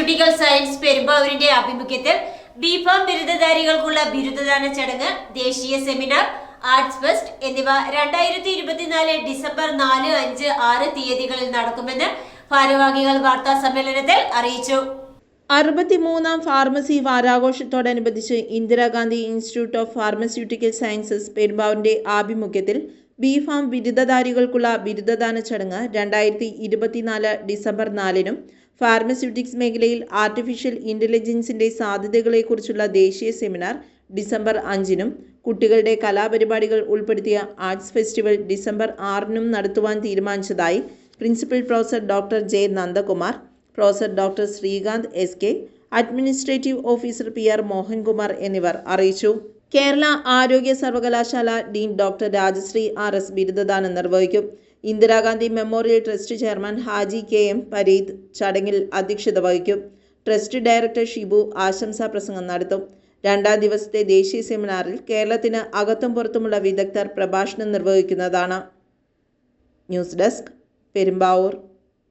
Pharmaceutical science പെരുമ്പാവൂരിന്റെ ആഭിമുഖ്യത്തിൽ BPharm ബിരുദധാരികൾക്കുള്ള ബിരുദദാന ചടങ്ങ് ദേശീയ സെമിനാർ ആർട്സ് ഫെസ്റ്റ് എന്നിവ രണ്ടായിരത്തി ഇരുപത്തിനാല് ഡിസംബർ നാല് അഞ്ച് ആറ് തീയതികളിൽ നടക്കുമെന്ന് ഭാരവാഹികൾ വാർത്താ സമ്മേളനത്തിൽ അറിയിച്ചു. അറുപത്തിമൂന്നാം pharmacy വാരാഘോഷത്തോടനുബന്ധിച്ച് Indira Gandhi institute of pharmaceutical sciences പെരുമ്പാവൂരിന്റെ ആഭിമുഖ്യത്തിൽ ബി ഫാം ബിരുദധാരികൾക്കുള്ള ബിരുദദാന ചടങ്ങ് രണ്ടായിരത്തി ഇരുപത്തിനാല് ഡിസംബർ നാലിനും ഫാർമസ്യൂട്ടിക്സ് മേഖലയിൽ ആർട്ടിഫിഷ്യൽ ഇന്റലിജൻസിന്റെ സാധ്യതകളെക്കുറിച്ചുള്ള ദേശീയ സെമിനാർ ഡിസംബർ അഞ്ചിനും കുട്ടികളുടെ കലാപരിപാടികൾ ഉൾപ്പെടുത്തിയ ആർട്സ് ഫെസ്റ്റിവൽ ഡിസംബർ ആറിനും നടത്തുവാൻ തീരുമാനിച്ചതായി principal professor doctor J Nandakumar professor doctor Srikanth S K administrative officer P R Mohankumar എന്നിവർ അറിയിച്ചു. കേരള ആരോഗ്യ സർവകലാശാല dean doctor Rajashree R S ബിരുദദാനം നിർവഹിക്കും. Indira Gandhi memorial trust chairman Haji K M Pareed ചടങ്ങിൽ അധ്യക്ഷത വഹിക്കും. ട്രസ്റ്റ് ഡയറക്ടർ ഷിബു ആശംസാ പ്രസംഗം നടത്തും. രണ്ടാം ദിവസത്തെ ദേശീയ സെമിനാറിൽ കേരളത്തിന് അകത്തും പുറത്തുമുള്ള വിദഗ്ധർ പ്രഭാഷണം നിർവഹിക്കുന്നതാണ്. News desk Perumbavoor.